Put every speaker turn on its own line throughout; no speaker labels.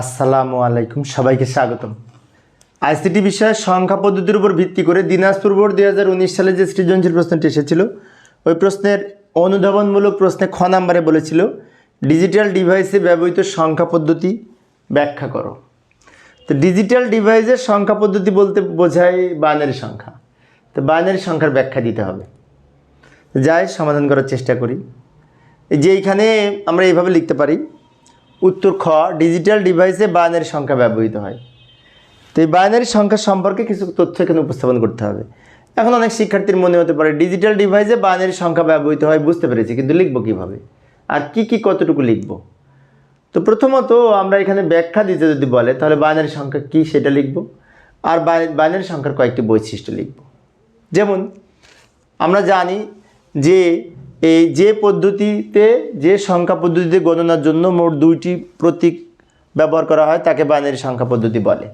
আসসালামু আলাইকুম, সবাইকে স্বাগতম। আইসিটি বিষয়ে সংখ্যা পদ্ধতির উপর ভিত্তি করে দিনাজপুর বোর্ড দুই হাজার উনিশ সালে যে সৃজনশীল প্রশ্নটি এসেছিল, ওই প্রশ্নের অনুধাবনমূলক প্রশ্নে খ নাম্বারে বলেছিল, ডিজিটাল ডিভাইসে ব্যবহৃত সংখ্যা পদ্ধতি ব্যাখ্যা করো। তো ডিজিটাল ডিভাইসের সংখ্যা পদ্ধতি বলতে বোঝায় বাইনারি সংখ্যা। তো বাইনারি সংখ্যার ব্যাখ্যা দিতে হবে। যাই, সমাধান করার চেষ্টা করি। যে এইখানে আমরা এইভাবে লিখতে পারি উত্তর খ ডিজিটাল ডিভাইসে বাইনারি সংখ্যা ব্যবহৃত হয়। তো এই বাইনারি সংখ্যা সম্পর্কে কিছু তথ্য এখানে উপস্থাপন করতে হবে। এখন অনেক শিক্ষার্থীর মনে হতে পারে ডিজিটাল ডিভাইসে বাইনারি সংখ্যা ব্যবহৃত হয়, বুঝতে পেরেছি, কিন্তু লিখব কীভাবে? আর কি কি কতটুকু লিখব? তো প্রথমত আমরা এখানে ব্যাখ্যা দিতে যদি বলে, তাহলে বাইনারি সংখ্যা কি সেটা লিখব, আর বাইনারি সংখ্যার কয়েকটি বৈশিষ্ট্য লিখব। যেমন, আমরা জানি যে এই যে পদ্ধতিতে, যে সংখ্যা পদ্ধতিতে গণনার জন্য মোট দুইটি প্রতীক ব্যবহার করা হয়, তাকে বাইনারি সংখ্যা পদ্ধতি বলে।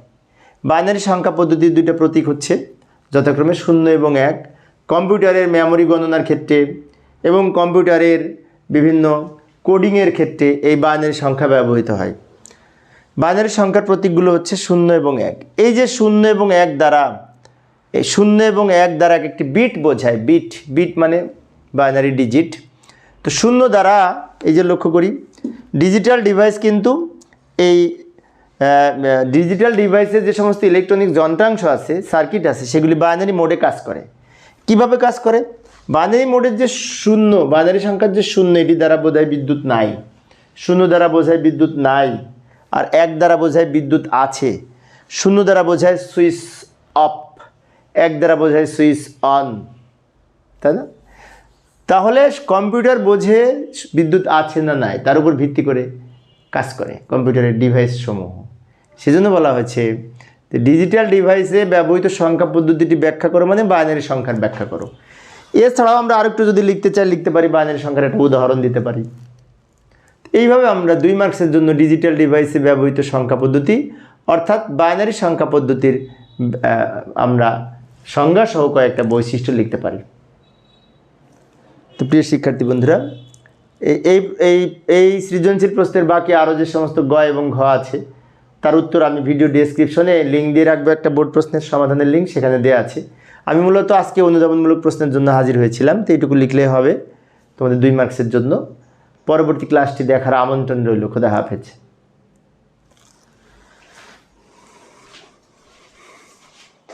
বাইনারি সংখ্যা পদ্ধতির দুইটা প্রতীক হচ্ছে যথাক্রমে শূন্য এবং এক। কম্পিউটারের মেমরি গণনার ক্ষেত্রে এবং কম্পিউটারের বিভিন্ন কোডিংয়ের ক্ষেত্রে এই বাইনারি সংখ্যা ব্যবহৃত হয়। বাইনারি সংখ্যার প্রতীকগুলো হচ্ছে শূন্য এবং এক। এই যে শূন্য এবং এক দ্বারা, এই শূন্য এবং এক দ্বারা এক একটি বিট বোঝায়। বিট বিট মানে বাইনারি ডিজিট তো শূন্য দ্বারা এই যে লক্ষ্য করি ডিজিটাল ডিভাইস কিন্তু এই ডিজিটাল ডিভাইসের যে সমস্ত ইলেকট্রনিক যন্ত্রাংশ আছে সার্কিট আছে, সেগুলি বাইনারি মোডে কাজ করে। কীভাবে কাজ করে? বাইনারি মোডের যে শূন্য বাইনারি সংখ্যার যে শূন্য, এটি দ্বারা বোঝায় বিদ্যুৎ নাই। শূন্য দ্বারা বোঝায় বিদ্যুৎ নাই, আর এক দ্বারা বোঝায় বিদ্যুৎ আছে। শূন্য দ্বারা বোঝায় সুইচ অফ, এক দ্বারা বোঝায় সুইচ অন। তাই না? তাহলে কম্পিউটার বোঝে বিদ্যুৎ আছে না নাই, তার উপর ভিত্তি করে কাজ করে কম্পিউটারের ডিভাইস সমূহ। সেজন্য বলা হয়েছে ডিজিটাল ডিভাইসে ব্যবহৃত সংখ্যা পদ্ধতিটি ব্যাখ্যা করো মানে বাইনারি সংখ্যার ব্যাখ্যা করো। এছাড়াও আমরা আরেকটু যদি লিখতে চাই, লিখতে পারি বাইনারি সংখ্যার একটা উদাহরণ দিতে পারি। এইভাবে আমরা দুই মার্কসের জন্য ডিজিটাল ডিভাইসে ব্যবহৃত সংখ্যা পদ্ধতি, অর্থাৎ বাইনারি সংখ্যা পদ্ধতির আমরা সংজ্ঞা সহ কয়েকটা বৈশিষ্ট্য লিখতে পারি। তো প্রিয় শিক্ষার্থী বন্ধুরা এই এই এই সৃজনশীল প্রশ্নের বাকি আরও যে সমস্ত গ এবং ঘ আছে, তার উত্তর আমি ভিডিও ডিসক্রিপশনে লিঙ্ক দিয়ে রাখব, একটা বোর্ড প্রশ্নের সমাধানের লিঙ্ক সেখানে দেওয়া আছে। আমি মূলত আজকে অনুধাবনমূলক প্রশ্নের জন্য হাজির হয়েছিলাম, তো এইটুকু লিখলে হবে তোমাদের দুই মার্কসের জন্য। পরবর্তী ক্লাসটি দেখার আমন্ত্রণ রইল। খোদা হাফেজ।